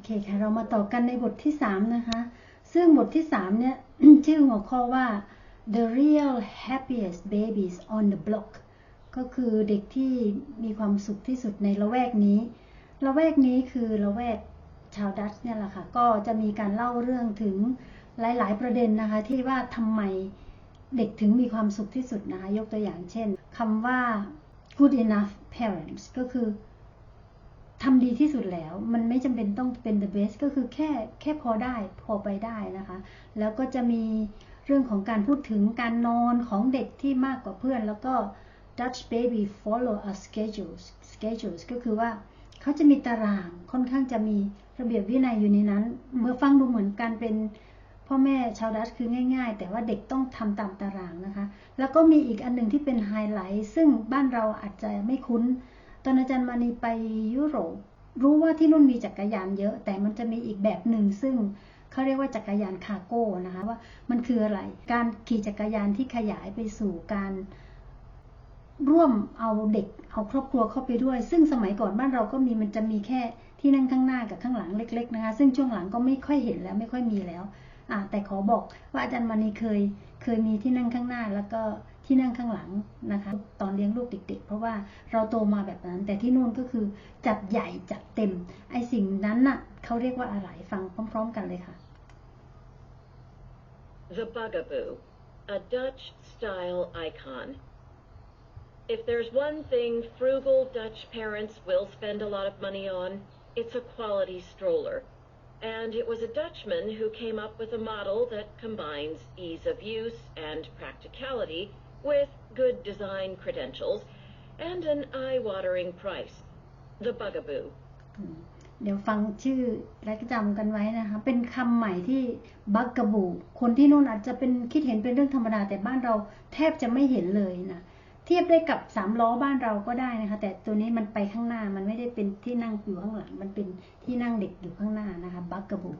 อเคค่ะ เรามาต่อกันในบทที่3นะคะ ซึ่งบทที่3เนี่ย ชื่อหัวข้อว่า the real happiest babies on the block ก็คือเด็กที่มีความสุขที่สุดในละแวกนี้ ละแวกนี้คือละแวกชาวดัตช์เนี่ยแหละค่ะ ก็จะมีการเล่าเรื่องถึงหลาย ๆ ประเด็นนะคะ ที่ว่าทำไมเด็กถึงมีความสุขที่สุดนะคะ ยกตัวอย่างเช่นคำว่า good enough parents ก็คือ ทำดีที่สุดแล้ว มันไม่จำเป็นต้องเป็น the best ก็คือแค่แค่พอได้พอไปได้นะคะ แล้วก็จะมีเรื่องของการพูดถึงการนอนของเด็กที่มากกว่าเพื่อน แล้วก็ Dutch baby follow a schedule schedules ก็คือว่าเขาจะมีตารางค่อนข้างจะมีระเบียบวินัยอยู่ในนั้น เมื่อฟังดูเหมือนการเป็นพ่อแม่ชาวดัตช์คือง่ายๆ แต่ว่าเด็กต้องทำตามตารางนะคะ แล้วก็มีอีกอันหนึ่งที่เป็นไฮไลท์ซึ่งบ้านเราอาจจะไม่คุ้น ตอนอาจารย์มานีไปยุโรปรู้ว่าที่นู่นมีจักรยานเยอะ แต่มันจะมีอีกแบบหนึ่งซึ่งเขาเรียกว่าจักรยานคารโก้นะคะว่ามันคืออะไร การขี่จักรยานที่ขยายไปสู่การร่วมเอาเด็กเอาครอบครัวเข้าไปด้วย ซึ่งสมัยก่อนบ้านเราก็มีมันจะมีแค่ที่นั่งข้างหน้ากับข้างหลังเล็ก ๆนะคะ ซึ่งช่วงหลังก็ไม่ค่อยเห็นแล้วไม่ค่อยมีแล้ว อ่าแต่ขอบอกว่าอาจารย์มานีเคยเคยมีที่นั่งข้างหน้าแล้วก็ที่นั่งข้างหลังนะคะ ตอนเลี้ยงลูกเด็ก ๆ เพราะว่าเราโตมาแบบนั้น แต่ที่นู่นก็คือจัดใหญ่จัดเต็ม ไอสิ่งนั้นน่ะเขาเรียกว่าอะไรฟังพร้อม ๆ กันเลยค่ะ The Bugaboo, a Dutch style icon. If there's one thing frugal Dutch parents will spend a lot of money on, it's a quality stroller. And it was a Dutchman who came up with a model that combines ease of use and practicality with good design credentials and an eye-watering price. The Bugaboo. อืมเดี๋ยวฟังชื่อและจำกันไว้นะคะ เป็นคำใหม่ที่บักกะบู คนที่นู่นอาจจะเป็นคิดเห็นเป็นเรื่องธรรมดา แต่บ้านเราแทบจะไม่เห็นเลยนะ เ ทียบได้กับสามล้อบ้านเราก็ได้นะคะ แต่ตัวนี้มันไปข้างหน้ามันไม่ได้เป็นที่นั่งอยู่ข้างหลัง มันเป็นที่นั่งเด็กอยู่ข้างหน้านะคะบักกะบู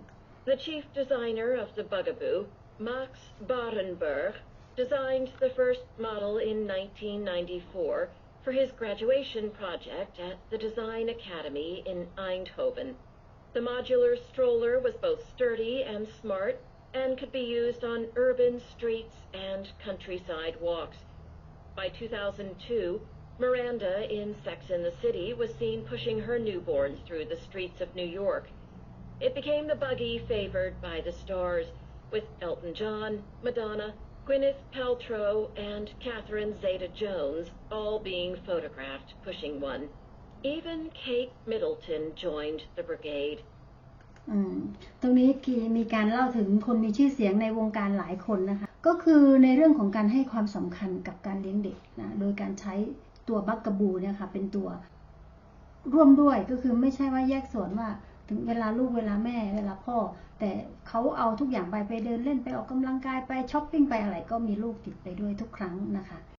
The chief designer of the Bugaboo, Max Barenberg, designed the first model in 1994 for his graduation project at the Design Academy in Eindhoven. The modular stroller was both sturdy and smart and could be used on urban streets and countryside walks. By 2002, Miranda in Sex and the City was seen pushing her newborns through the streets of New York. It became the buggy favored by the stars, with Elton John, Madonna, Gwyneth Paltrow, and Catherine Zeta-Jones all being photographed pushing one. Even Kate Middleton joined the brigade. ตรงนี้กีมีการเล่าถึงคนมีชื่อเสียงในวงการหลายคนนะคะ ก็คือในเรื่องของการให้ความสำคัญกับการเลี้ยงเด็กนะ โดยการใช้ตัวบักกะบูเนี่ยค่ะเป็นตัวร่วมด้วยก็คือไม่ใช่ว่าแยกส่วนว่าถึงเวลาลูกเวลาแม่เวลาพ่อ แต่เขาเอาทุกอย่างไปไปเดินเล่นไปออกกำลังกายไปช้อปปิ้งไปอะไรก็มีลูกติดไปด้วยทุกครั้งนะคะ